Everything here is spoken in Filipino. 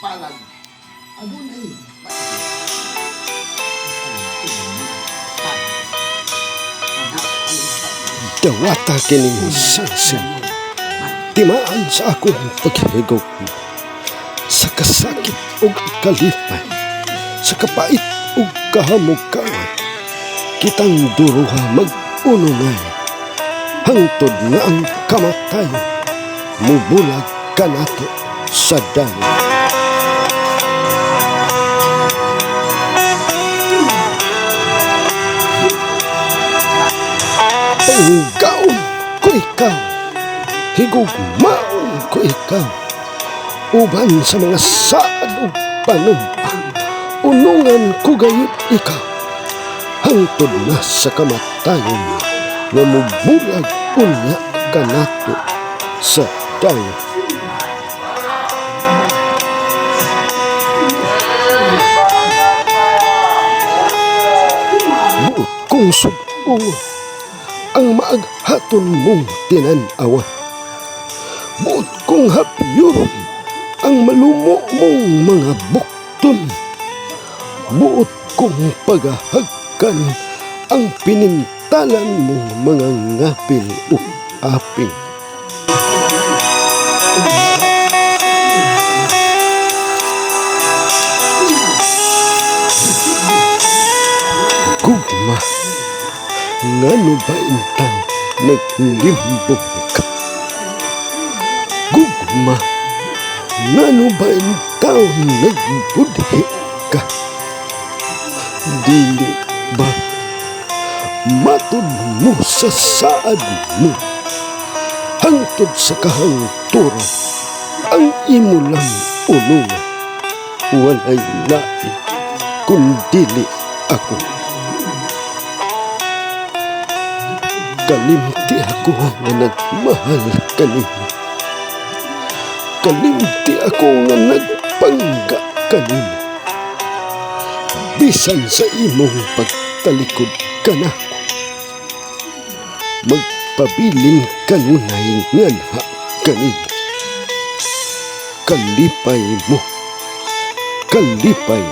palag. Adunay. Dawata kining sansan Timaan sa akong paghigog Sa kasakit ug kalipay. Sa kapait ug kahamukawan Kitang duruha mag-ununay. Hangtod nga ang kamatay. Mubulag ka nato sa dayo Panggaon ko ikaw Higugmaon ko ikaw Uban sa mga saad o panumpa Unungan ko gayud ikaw. Hangtod na sa kamatayon Nga mubulag unya ka nato sa dayo kong subuon ang maaghaton mong tinanawan. Buot kong hapyuron ang malumo mong mga bukton. Buot kong pagahagkan ang pinintalan mong mga ngapil o aping. Gugma, ngano ba intang naglimbong ka? Gugma, ngano ba intang nagbudhi ka? Dili ba matod mo sa saad mo? Hangtod sa kahangturan, ang imo lang unungan. Walay lain, kundili ako. Kalimti ako nga nagmahal kanimo. Kalimti ako nga nagpangga kanimo. Bisan sa imong pagtalikod ka na ako. Magpabiling kanunay nga nha kanimo. Kalipay mo. Kalipay